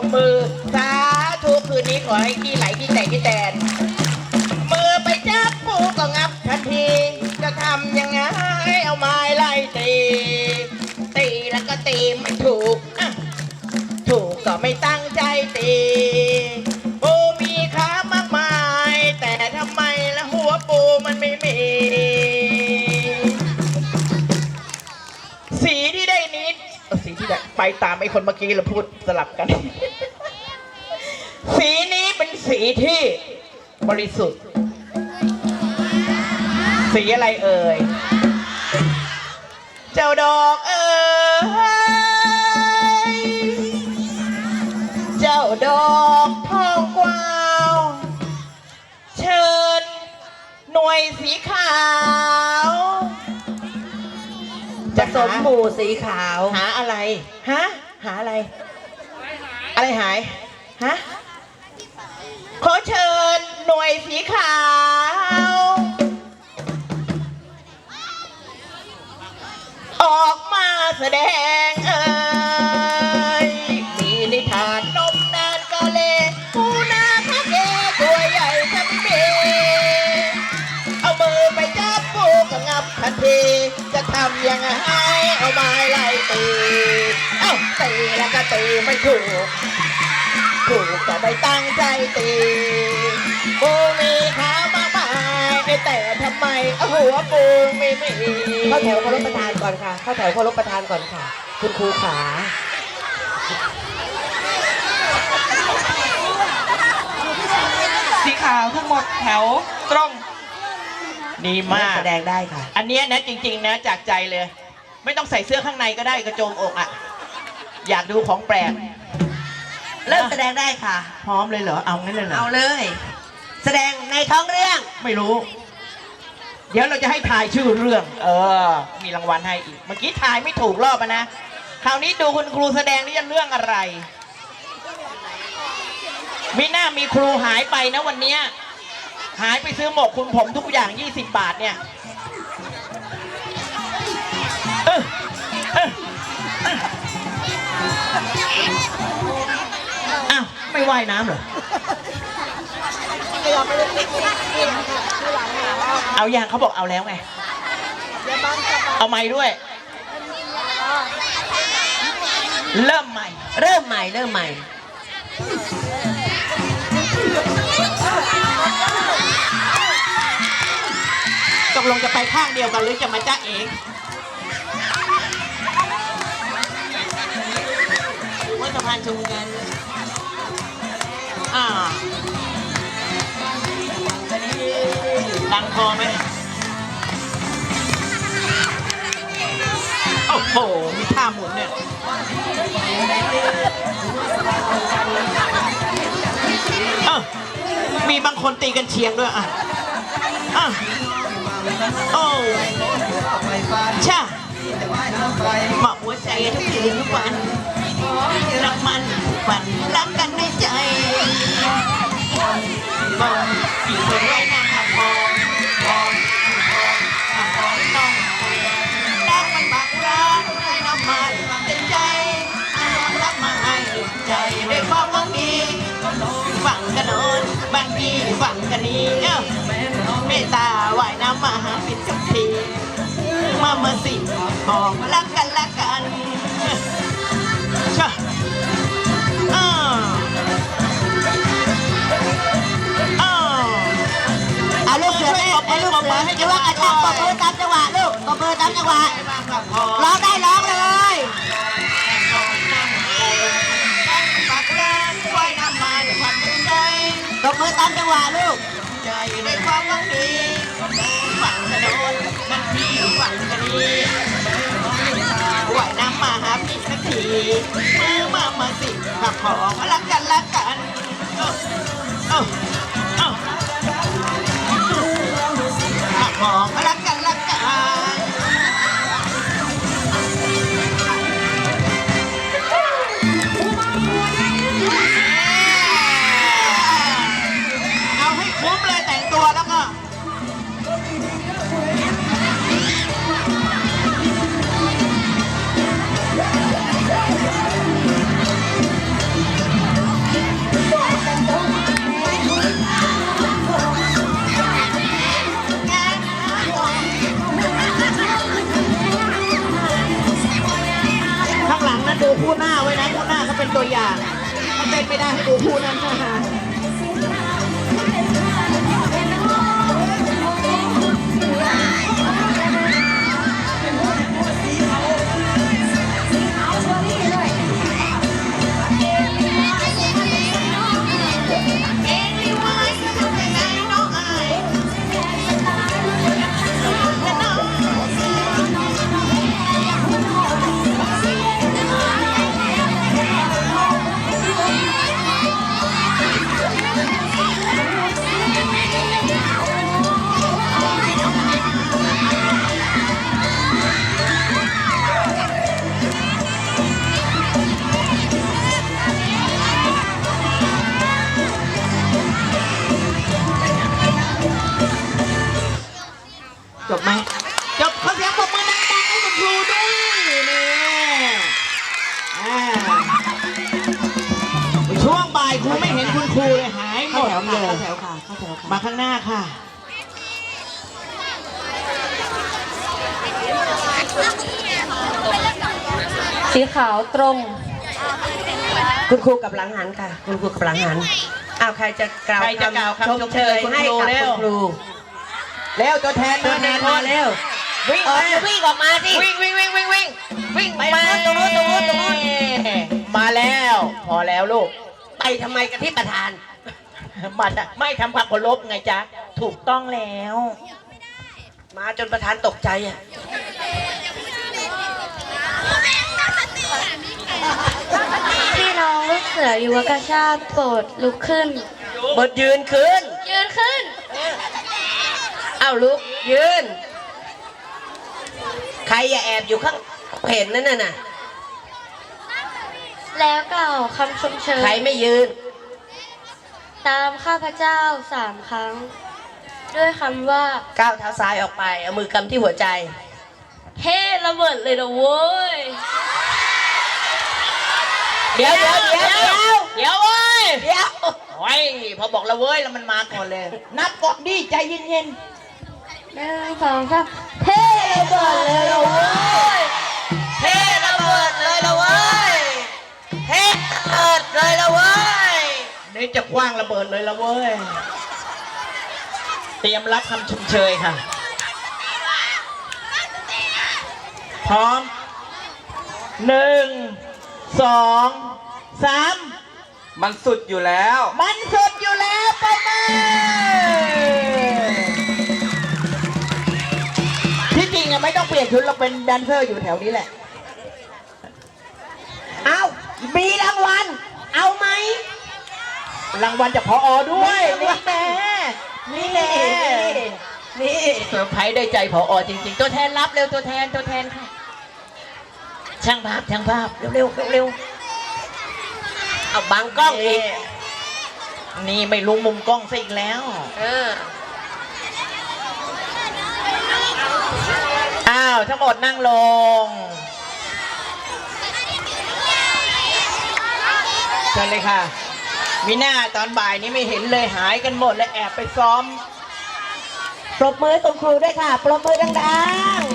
บมือ สาธุคืนนี้ขอให้ขี้ไหลขี้แตกขี้แตน มือไปจับปูก็งับทันที จะทำยังไงเอาไม้ไล่ตี ตีแล้วก็ตีไม่ถูกอะถูกก็ไม่ตั้งใจตี สีที่ไหนไปตามไอ้คนเมื่อกี้เราพูดสลับกัน สีนี้เป็นสีที่บริสุทธิ์ สีอะไรเอ่ย เจ้าดอกเอ่ย สีขาว หาอะไร ฮะ หาอะไร อะไรหาย ฮะ ขอเชิญหน่วยสีขาว ออกมาแสดงเอ่ยมีนิทานนมนานกาเลปูนาคาเกตัวใหญ่ทำเบเอามือไปจับปูก็งับทันทีจะทำยังไง เอาไม้ไล่ตีเอ้าตีแล้วก็ตีไม่ถูกถูกก็ไม่ตั้งใจตีปูมีขามากมายแต่ทำไมหัวปูไม่มีเข้าแถวเคารพประธานก่อนค่ะ เข้าแถวเคารพประธานก่อนค่ะ คุณครูขาสีขาวทั้งหมดแถวตรงดีมากแสดงได้ค่ะ อันเนี้ยนะจริง ๆ นะจากใจเลย ไม่ต้องใส่เสื้อข้างในก็ได้กระโจมอกอะ อยากดูของแปลก เริ่มแสดงได้ค่ะ พร้อมเลยเหรอ เอางั้นเลยเหรอ เอาเลย แสดงในท้องเรื่อง ไม่รู้ เดี๋ยวเราจะให้ทายชื่อเรื่อง เออ มีรางวัลให้อีก เมื่อกี้ทายไม่ถูกรอบอะนะ คราวนี้ดูคุณครูแสดงนี่จะเรื่องอะไร มีหน้ามีครูหายไปนะวันเนี้ยหายไปซื้อหมวกคุณผมทุกอย่าง 20 บาทเนี่ย วไม่ว่ายน้ำเหรอ เอาอย่างเขาบอกเอาแล้วไง เอาใหม่ด้วย เริ่มใหม่ เริ่มใหม่ เริ่มใหม่ ตกลงจะไปข้างเดียวกันหรือจะมาจ้าเองว่าสะพานชมกันอ่า ดังพอไหมโอ้โห มีท่าหมุนเนี่ยเออมีบางคนตีกันเชียงด้วยอะอะโอ้ช่าหมอกหัวใจทุกคืนทุกวัน รักมันฝันรักกันในใจ ลูกเสือให้ว่าอาจารย์ปรบมือตามจังหวะลูกปรบมือตามจังหวะร้องได้ร้องเลยปักรักว่ายนำมาด้วยความจริงใจตบมือตามจังหวะลูกใจด้ความหวังดีฝังกระโดนมันพี่ฝังกันนี้ว่ายน้ำมาหาพี่สักทีมือมามาสิขับของรักกันรั ตัวอย่างถ้าเต้นไม่ได้ให้ดูคู่นั้นนะฮะ จบไหมจบเขาเสียงปรบมือดังๆให้คุณครูด้วยนี่อ่าช่วงบ่ายครูไม่เห็นคุณครูเลยหายหมเข้าดแถวเลค่ะเข้ายแถวค่ะเข้าแถวค่ะมาข้างหน้าค่ะ สีขาวตรง คุณครูกับหลังหันค่ะ คุณครูกับหลังหันอ้าวใครจะกล่าวใครจะกล่าวคำชมเชยคุณให้ครูกับเร็วคุณครู แล้วตัวแทนตัวมาแทหนึ่นงคมานเร็ววิ่งเออออกวิ่งออกมาสิวิ่งวิ่งวิ่งวิ่งวิ่งวิ่งไปตรงนู้นตรงนู้นตรงนู้นมาแล้ว พอแล้วลูก ไปทำไมกับที่ประธานมาไม่ทำความเคารพไงจ๊ะถูกต้องแล้ว มาจนประธานตกใจอะพี่น้องลูกเสือยุวกชาติโปรดลุกขึ้นบดยืนขึ้นยืนขึ้น อ้าวลุกยืน ใครอย่าแอบอยู่ข้างเห็นนั่นน่ะ แล้วกล่าวคำชมเชใครยไม่ยืน ตามข้าพเจ้าสามครั้ง ด้วยคำว่าก้าวเท้าซ้ายออกไป เอามือกำที่หัวใจเท่ระเบิดเลยนะเว้ย เดี๋ยวเดี๋ยวเดี๋ยวเดี๋ยวเดี๋ยวเว้ยเดี๋ยวโอ้ยพอบอกแล้วเว้ยแล้วมันมาก่อนเลย นับก่อนดิใจเย็น หนึ่งสองสามเท่ระเบิดเลยนะเว้ยเท่ระเบิดเลยละเว้ยเท่ระเบิดเลยละเว้ยๆนี่จะกว้างระเบิดเลยละเว้ย เตรียมรับคำชมเชยค่ะ พร้อมหนึ่งสองสามมันสุดอยู่แล้ว มันสุดอยู่แล้วไป ชุดเราเป็นแดนเซอร์อยู่แถวนี้แหละ เอามีรางวัล เอาไหม รางวัลจากพออด้วย นี่แน่นี่แน่นี่เซอร์ไพรส์ได้ใจพออจริง ๆ ตัวแทนรับเร็วตัวแทนตัวแทนค่ะ ช่างภาพช่างภาพเร็วเร็วเร็วเร็วเอาบังกล้องอีก นี่ไม่ลุงมุมกล้องซะอีกแล้ว เออ อ้าว ทั้งหมดนั่งลงเชิญเลยค่ะ มีหน้าตอนบ่ายนี้ไม่เห็นเลยหายกันหมดและแอบไปซ้อม ปรบมือให้คุณครูด้วยค่ะ ปรบมือดัง